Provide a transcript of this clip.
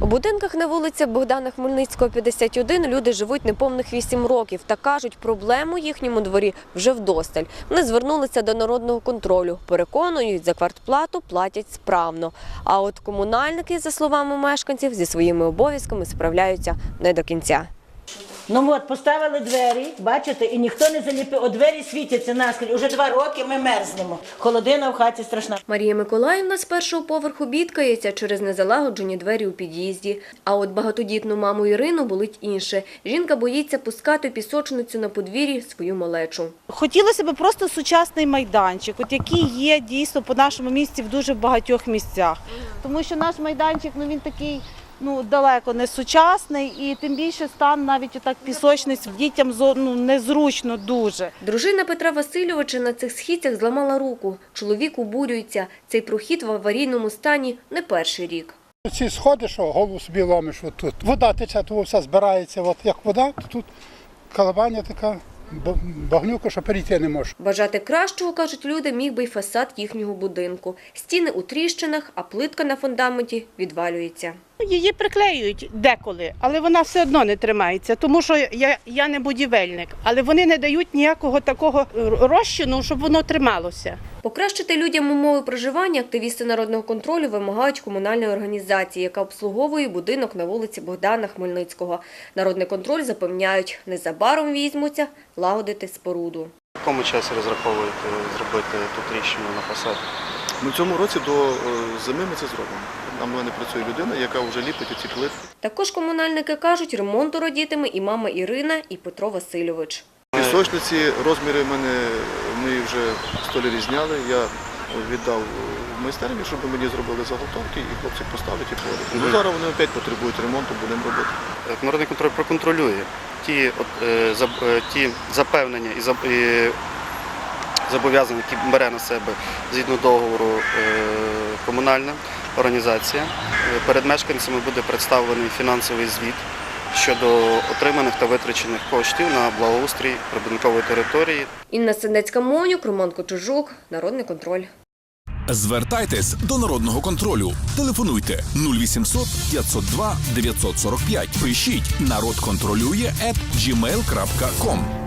У будинках на вулиці Богдана Хмельницького, 51, люди живуть неповних 8 років та кажуть, проблему у їхньому дворі вже вдосталь. Вони звернулися до народного контролю. Переконують, за квартплату платять справно. А от комунальники, за словами мешканців, зі своїми обов'язками справляються не до кінця. Ну от, поставили двері, бачите, і ніхто не заліпив. О, двері світяться наскрізь. Уже два роки ми мерзнемо. Холодина в хаті страшна. Марія Миколаївна з першого поверху бідкається через незалагоджені двері у під'їзді. А от багатодітну маму Ірину болить інше. Жінка боїться пускати пісочницю на подвір'ї свою малечу. Хотілося б просто сучасний майданчик, от який є дійсно по нашому місті в дуже багатьох місцях. Тому що наш майданчик ну він такий. Ну, далеко не сучасний, і тим більше стан навіть отак пісочниць дітям ну, незручно дуже. Дружина Петра Васильовича на цих східцях зламала руку. Чоловік обурюється. Цей прохід в аварійному стані не перший рік. Ці сходи, що голову собі ломиш от тут. Вода тече, то все збирається, от як вода, то тут калабання така, бо- багнюка, що перейти не можеш. Бажати кращого, кажуть люди, міг би й фасад їхнього будинку. Стіни у тріщинах, а плитка на фундаменті відвалюється. Її приклеюють деколи, але вона все одно не тримається, тому що я, я не будівельник, але вони не дають ніякого такого розчину, щоб воно трималося. Покращити людям умови проживання активісти народного контролю вимагають комунальної організації, яка обслуговує будинок на вулиці Богдана Хмельницького. Народний контроль запевняють, незабаром візьмуться лагодити споруду. В якому часі розраховуєте зробити ту тріщину на фасаді? Ну, в цьому році до е, зими ми це зробимо. Нам в мене працює людина, яка вже ліпить ці плитки. Також комунальники кажуть, ремонту родітиме і мама Ірина, і Петро Васильович. Пісочниці, розміри в мене ми вже столярі зняли. Я віддав в майстерню, щоб мені зробили заготовки, і хлопці поставлять і поряд. Ну, зараз вони опять потребують ремонту, будемо робити. Е, Народний контроль проконтролює ті, от, е, заб- е, ті запевнення і, заб- і зобов'язання, які бере на себе згідно договору е, комунальна організація. Е, Перед мешканцями буде представлений фінансовий звіт щодо отриманих та витрачених коштів на благоустрій прибудинкової території Інна Синецька Монюк, Роман Кочужук, Народний контроль. Звертайтесь до народного контролю. Телефонуйте 0800 502 945. Пишіть народ контролює at gmail.com.